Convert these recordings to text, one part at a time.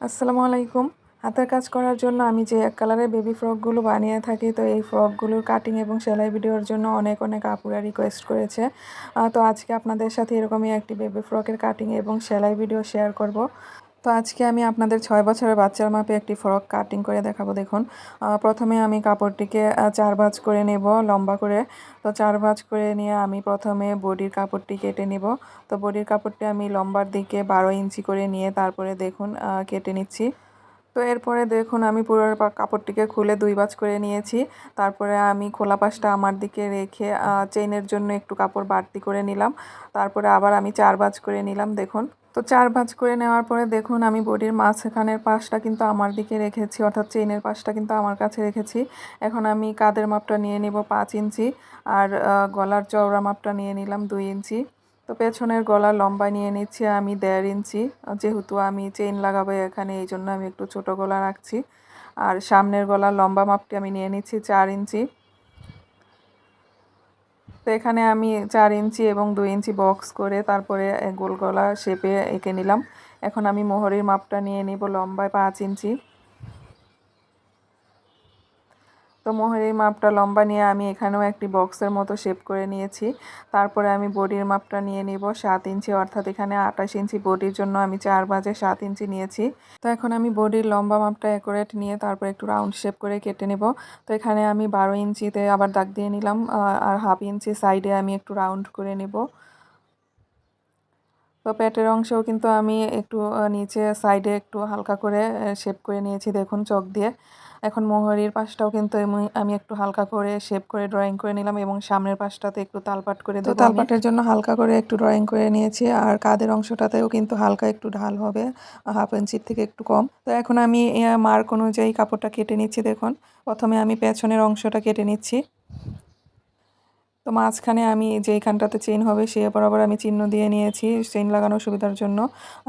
আসসালামু আলাইকুম। হাতের কাজ করার জন্য আমি যে এক কালারের বেবি ফ্রকগুলো বানিয়ে থাকি, তো এই ফ্রকগুলোর কাটিং এবং সেলাই ভিডিওর জন্য অনেক অনেক আপুরা রিকোয়েস্ট করেছে। তো আজকে আপনাদের সাথে এরকমই একটি বেবি ফ্রকের কাটিং এবং সেলাই ভিডিও শেয়ার করব। তো আজকে আমি আপনাদের ছয় বছরের বাচ্চার মাপে একটি ফ্রক কাটিং করে দেখাবো, দেখুন। প্রথমে আমি কাপড়টিকে চার ভাঁজ করে নেব, লম্বা করে। তো চার ভাঁজ করে নিয়ে আমি প্রথমে বডির কাপড়টি কেটে নেব। তো বডির কাপড়টি আমি লম্বার দিকে বারো ইঞ্চি করে নিয়ে তারপরে দেখুন কেটে নিচ্ছি। তো এরপরে দেখুন, আমি পুরো কাপড়টিকে খুলে দুই বাজ করে নিয়েছি। তারপরে আমি খোলা পাশটা আমার দিকে রেখে চেইনের জন্য একটু কাপড় বাড়তি করে নিলাম। তারপরে আবার আমি চার বাজ করে নিলাম, দেখুন। তো চার ভাঁজ করে নেওয়ার পরে দেখুন আমি বডির মাঝখানের পাশটা কিন্তু আমার দিকে রেখেছি, অর্থাৎ চেইনের পাশটা কিন্তু আমার কাছে রেখেছি। এখন আমি কাদের মাপটা নিয়ে নিব পাঁচ ইঞ্চি আর গলার চওড়া মাপটা নিয়ে নিলাম দুই ইঞ্চি। তো পেছনের গলা লম্বা নিয়ে নিচ্ছি আমি দেড় ইঞ্চি। যেহেতু আমি চেইন লাগাবো এখানে, এই জন্য আমি একটু ছোট গলা রাখছি। আর সামনের গলার লম্বা মাপটি আমি নিয়ে নিচ্ছি চার ইঞ্চি। তো এখানে আমি চার ইঞ্চি এবং দুই ইঞ্চি বক্স করে তারপরে গোল গলা শেপে এঁকে নিলাম। এখন আমি মোহরির মাপটা নিয়ে নিব লম্বায় পাঁচ ইঞ্চি। তো মোহরের মাপটা লম্বা নিয়ে আমি এখানেও একটি বক্সের মতো শেপ করে নিয়েছি। তারপরে আমি বডির মাপটা নিয়ে নিব সাত ইঞ্চি, অর্থাৎ এখানে আঠাশ ইঞ্চি বডির জন্য আমি চার বাজে সাত ইঞ্চি নিয়েছি। তো এখন আমি বডির লম্বা মাপটা অ্যাকুরেট নিয়ে তারপর একটু রাউন্ড শেপ করে কেটে নেব। তো এখানে আমি বারো ইঞ্চিতে আবার দাগ দিয়ে নিলাম আর হাফ ইঞ্চি সাইডে আমি একটু রাউন্ড করে নেব। তো পেটের অংশেও কিন্তু আমি একটু নিচে সাইডে একটু হালকা করে শেপ করে নিয়েছি, দেখুন চক দিয়ে। এখন মোহরির পাশটাও কিন্তু আমি একটু হালকা করে শেপ করে ড্রয়িং করে নিলাম এবং সামনের পাশটাতে একটু তালপাট করে দেবো তালপাটের জন্য হালকা করে একটু ড্রয়িং করে নিয়েছি আর কাদের অংশটাতেও কিন্তু হালকা একটু ঢাল হবে হাফ ইঞ্চির থেকে একটু কম। তো এখন আমি মার্ক অনুযায়ী কাপড়টা কেটে নিচ্ছি দেখুন। প্রথমে আমি পেছনের অংশটা কেটে নিচ্ছি। তো মাঝখানে আমি যেইখানটাতে চেন হবে, সে বরাবর আমি চিহ্ন দিয়ে নিয়েছি চেন লাগানোর সুবিধার জন্য।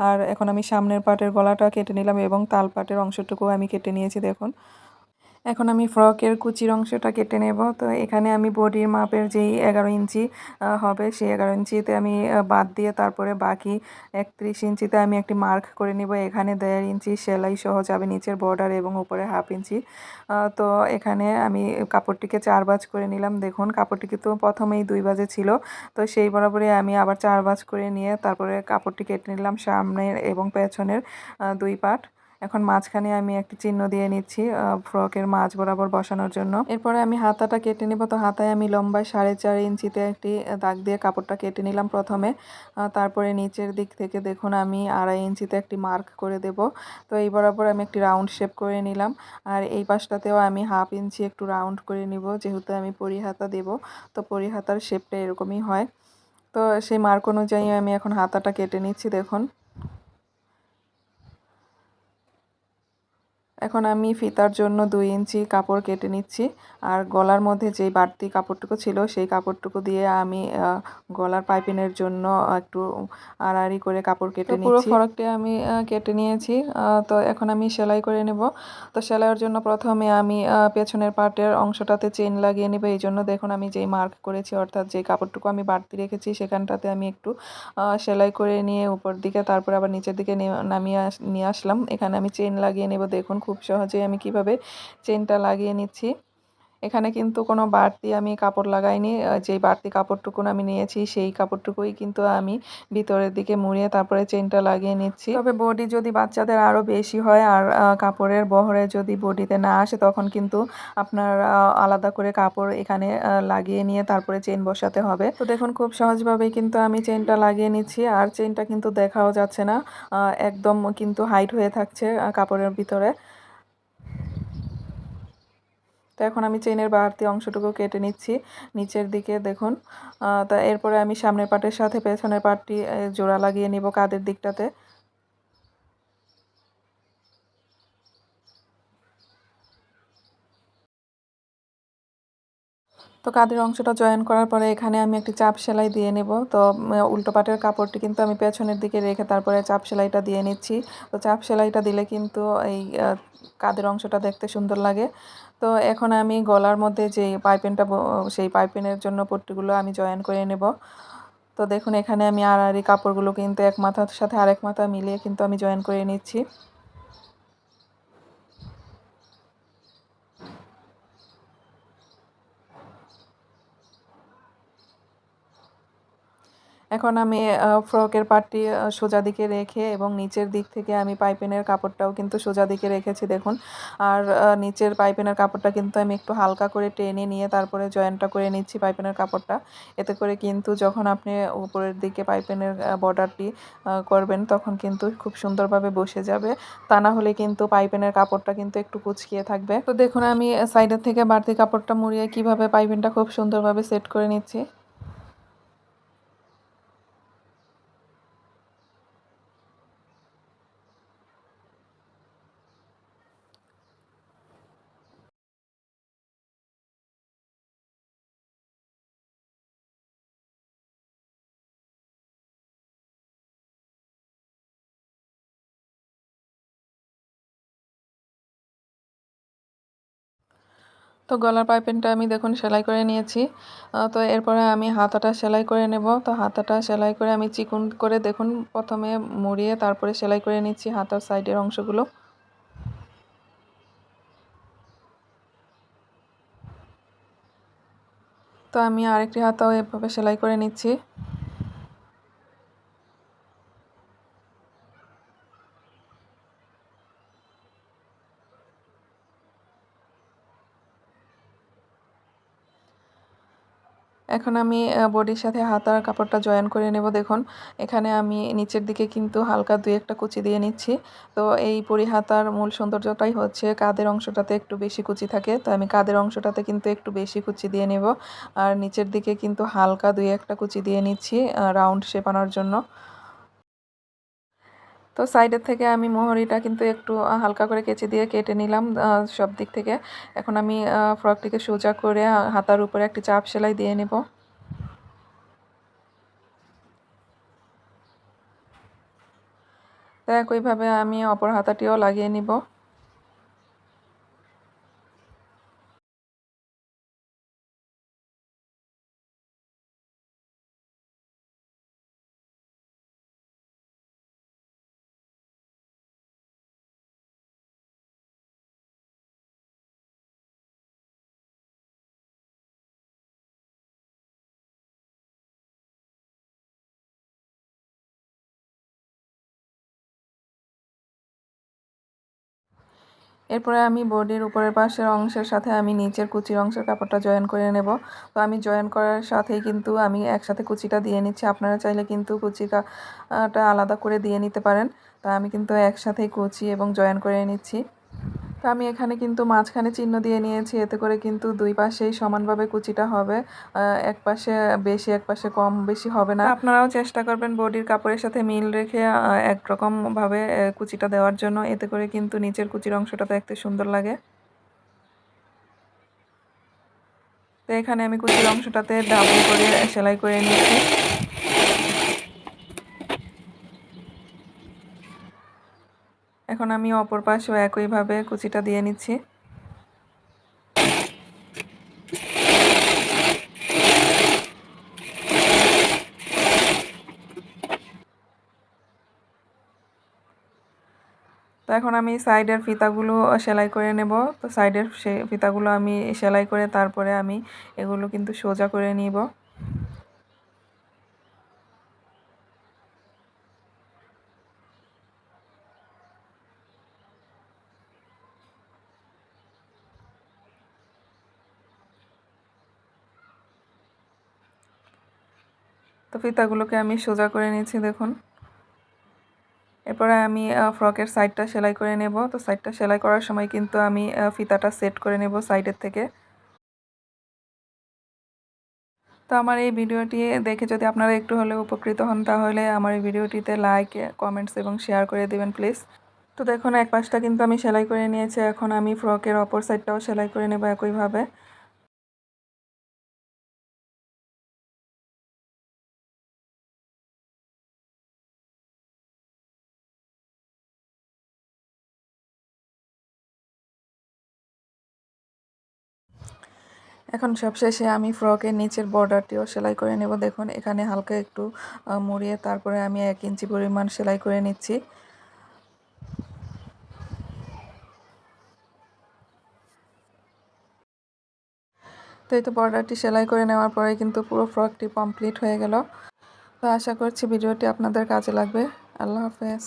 আর এখন আমি সামনের পাটের গলাটা কেটে নিলাম এবং তাল পাটের অংশটুকু আমি কেটে নিয়েছি, দেখুন। এখন আমি ফ্রকের কুচির অংশটা কেটে নেব। তো এখানে আমি বডির মাপের যেই এগারো ইঞ্চি হবে সেই এগারো ইঞ্চিতে আমি বাদ দিয়ে তারপরে বাকি একত্রিশ ইঞ্চিতে আমি একটি মার্ক করে নিব। এখানে দেড় ইঞ্চি সেলাই সহ যাবে নিচের বর্ডার এবং উপরে হাফ ইঞ্চি। তো এখানে আমি কাপড়টিকে চার বাজ করে নিলাম। দেখুন, কাপড়টিকে তো প্রথমেই দুই বাজে ছিল। তো সেই বরাবরই আমি আবার চার বাজ করে নিয়ে তারপরে কাপড়টি কেটে নিলাম সামনের এবং পেছনের দুই পাট। এখন মাঝখানে আমি একটি চিহ্ন দিয়ে নিচ্ছি ফ্রকের মাঝ বরাবর বসানোর জন্য। এরপরে আমি হাতাটা কেটে নিব। তো হাতায় আমি লম্বায় সাড়ে চার ইঞ্চিতে একটি দাগ দিয়ে কাপড়টা কেটে নিলাম প্রথমে। তারপরে নিচের দিক থেকে দেখুন আমি আড়াই ইঞ্চিতে একটি মার্ক করে দেব। তো এই বরাবর আমি একটি রাউন্ড শেপ করে নিলাম। আর এই পাশটাতেও আমি হাফ ইঞ্চি একটু রাউন্ড করে নিব। যেহেতু আমি পরিহাতা দেব, তো পরিহাতার শেপটা এরকমই হয়। তো সেই মার্ক অনুযায়ী আমি এখন হাতাটা কেটে নিচ্ছি, দেখুন। এখন আমি ফিতার জন্য দুই ইঞ্চি কাপড় কেটে নিচ্ছি। আর গলার মধ্যে যেই বাড়তি কাপড়টুকু ছিল সেই কাপড়টুকু দিয়ে আমি গলার পাইপিনের জন্য একটু আড়াআড়ি করে কাপড় কেটে নিচ্ছি পুরো ফরকটি আমি কেটে নিয়েছি। তো এখন আমি সেলাই করে নেব। তো সেলাইয়ের জন্য প্রথমে আমি পেছনের পার্টের অংশটাতে চেন লাগিয়ে নেব। এই জন্য দেখুন আমি যেই মার্ক করেছি অর্থাৎ যে কাপড়টুকু আমি বাড়তি রেখেছি সেখানটাতে আমি একটু সেলাই করে নিয়ে উপর দিকে তারপরে আবার নিচের দিকে নামিয়ে নিয়ে আসলাম। এখানে আমি চেন লাগিয়ে নেব। দেখুন খুব সহজেই আমি কীভাবে চেনটা লাগিয়ে নিচ্ছি। এখানে কিন্তু কোনো বাড়তি আমি কাপড় লাগাইনি। যেই বাড়তি কাপড়টুকুন আমি নিয়েছি, সেই কাপড়টুকুই কিন্তু আমি ভিতরের দিকে মুড়িয়ে তারপরে চেনটা লাগিয়ে নিচ্ছি। তবে বডি যদি বাচ্চাদের আরও বেশি হয় আর কাপড়ের বহরে যদি বডিতে না আসে, তখন কিন্তু আপনার আলাদা করে কাপড় এখানে লাগিয়ে নিয়ে তারপরে চেন বসাতে হবে। তো দেখুন, খুব সহজভাবেই কিন্তু আমি চেনটা লাগিয়ে নিচ্ছি। আর চেনটা কিন্তু দেখাও যাচ্ছে না। একদম কিন্তু হাইট হয়ে থাকছে কাপড়ের ভিতরে। তো এখন আমি চেনের বাড়তি অংশটুকু কেটে নিচ্ছি। নিচের দিকে দেখুন তা এরপরে আমি সামনের পাটের সাথে পেছনের পাটটি জোড়া লাগিয়ে নিব কাদের দিকটাতে। তো কাদের অংশটা জয়েন করার পরে এখানে আমি একটি চাপ সেলাই দিয়ে নেব। তো উল্টো পাটের কাপড়টি কিন্তু আমি পেছনের দিকে রেখে তারপরে চাপ সেলাইটা দিয়ে নিচ্ছি। তো চাপ সেলাইটা দিলে কিন্তু এই কাদের অংশটা দেখতে সুন্দর লাগে। তো এখন আমি গলার মধ্যে যে পাইপেনটা সেই পাইপেনের জন্য পট্টিগুলো আমি জয়েন করে নেব। তো দেখুন এখানে আমি আড়াআড়ি কাপড়গুলো কিন্তু এক মাথার সাথে আরেক মাথা মিলিয়ে কিন্তু আমি জয়েন করে নিচ্ছি। এখন আমি ফ্রকের পাটটি সোজা দিকে রেখে এবং নিচের দিক থেকে আমি পাইপিনের কাপড়টাও কিন্তু সোজা দিকে রেখেছি, দেখুন। আর নিচের পাইপিনের কাপড়টা কিন্তু আমি একটু হালকা করে টেনে নিয়ে তারপরে জয়েন্টটা করে নিচ্ছি পাইপিনের কাপড়টা। এতে করে কিন্তু যখন আপনি উপরের দিকে পাইপিনের বর্ডারটি করবেন, তখন কিন্তু খুব সুন্দরভাবে বসে যাবে। তা না হলে কিন্তু পাইপিনের কাপড়টা কিন্তু একটু কুচকিয়ে থাকবে। তো দেখুন, আমি সাইডের থেকে বাড়তি কাপড়টা মুড়িয়ে কীভাবে পাইপিনটা খুব সুন্দরভাবে সেট করে নিচ্ছি। তো গলার পাইপিংটা আমি দেখুন সেলাই করে নিয়েছি। তো এরপরে আমি হাতাটা সেলাই করে নেব। তো হাতাটা সেলাই করে আমি চিকুন করে দেখুন প্রথমে মুড়িয়ে তারপরে সেলাই করে নিচ্ছি হাতার সাইডের অংশগুলো। তো আমি আরেকটি হাতাও এভাবে সেলাই করে নিচ্ছি। এখন আমি বডির সাথে হাতার কাপড়টা জয়েন করে নেব। দেখুন, এখানে আমি নিচের দিকে কিন্তু হালকা দুই একটা কুচি দিয়ে নিচ্ছি। তো এই পরি হাতার মূল সৌন্দর্যটাই হচ্ছে কাদের অংশটাতে একটু বেশি কুচি থাকে। তো আমি কাদের অংশটাতে কিন্তু একটু বেশি কুচি দিয়ে নেব। আর নিচের দিকে কিন্তু হালকা দুই একটা কুচি দিয়ে নিচ্ছি রাউন্ড শেপ আনার জন্য। তো সাইডের থেকে আমি মোহরিটা কিন্তু একটু হালকা করে কেচে দিয়ে কেটে নিলাম সব দিক থেকে। এখন আমি ফ্রকটিকে সোজা করে হাতার উপরে একটি চাপ সেলাই দিয়ে নেব। তো একইভাবে আমি অপর হাতাটিও লাগিয়ে নিব। এরপরে আমি বডির উপরের পাশের অংশের সাথে আমি নিচের কুচির অংশের কাপড়টা জয়েন করে নেব। তো আমি জয়েন করার সাথেই কিন্তু আমি একসাথে কুচিটা দিয়ে নিচ্ছি। আপনারা চাইলে কিন্তু কুচিটা আলাদা করে দিয়ে নিতে পারেন। তা আমি কিন্তু একসাথেই কুচি এবং জয়েন করে নিচ্ছি। তো আমি এখানে কিন্তু মাঝখানে চিহ্ন দিয়ে নিয়েছি, এতে করে কিন্তু দুই পাশেই সমানভাবে কুচিটা হবে। এক পাশে বেশি, এক পাশে কম, বেশি হবে না। আপনারাও চেষ্টা করবেন বডির কাপড়ের সাথে মিল রেখে একরকমভাবে কুচিটা দেওয়ার জন্য। এতে করে কিন্তু নিচের কুচির অংশটা দেখতে সুন্দর লাগে। তো এখানে আমি কুচির অংশটাতে ডাবল করে, সেলাই করে নিয়েছি এখন আমি অপর পাশেও একইভাবে কুচিটা দিয়ে নিচ্ছি। তো এখন আমি সাইডের ফিতাগুলো সেলাই করে নেব। তো সাইডের ফিতাগুলো আমি সেলাই করে তারপরে আমি এগুলো কিন্তু সোজা করে নিব। ফিতাগুলোকে আমি সোজা করে নিয়েছি, দেখুন। এরপরে আমি ফ্রকের সাইডটা সেলাই করে নেব। তো সাইডটা সেলাই করার সময় কিন্তু আমি ফিতাটা সেট করে নেব সাইডের থেকে। তো আমার এই ভিডিওটি দেখে যদি আপনারা একটু হলে উপকৃত হন, তাহলে আমার এই ভিডিওটিতে লাইক কমেন্টস এবং শেয়ার করে দেবেন প্লিজ তো দেখুন, এক পাশটা কিন্তু আমি সেলাই করে নিয়েছি। এখন আমি ফ্রকের অপর সাইডটাও সেলাই করে নেব একইভাবে। এখন সবশেষে আমি ফ্রকের নিচের বর্ডারটিও সেলাই করে নেব। দেখুন, এখানে হালকা একটু মুড়িয়ে তারপরে আমি এক ইঞ্চি পরিমাণ সেলাই করে নিচ্ছি। তো এই তো বর্ডারটি সেলাই করে নেওয়ার পরে কিন্তু পুরো ফ্রকটি কমপ্লিট হয়ে গেল। তো আশা করছি ভিডিওটি আপনাদের কাজে লাগবে। আল্লাহ হাফেজ।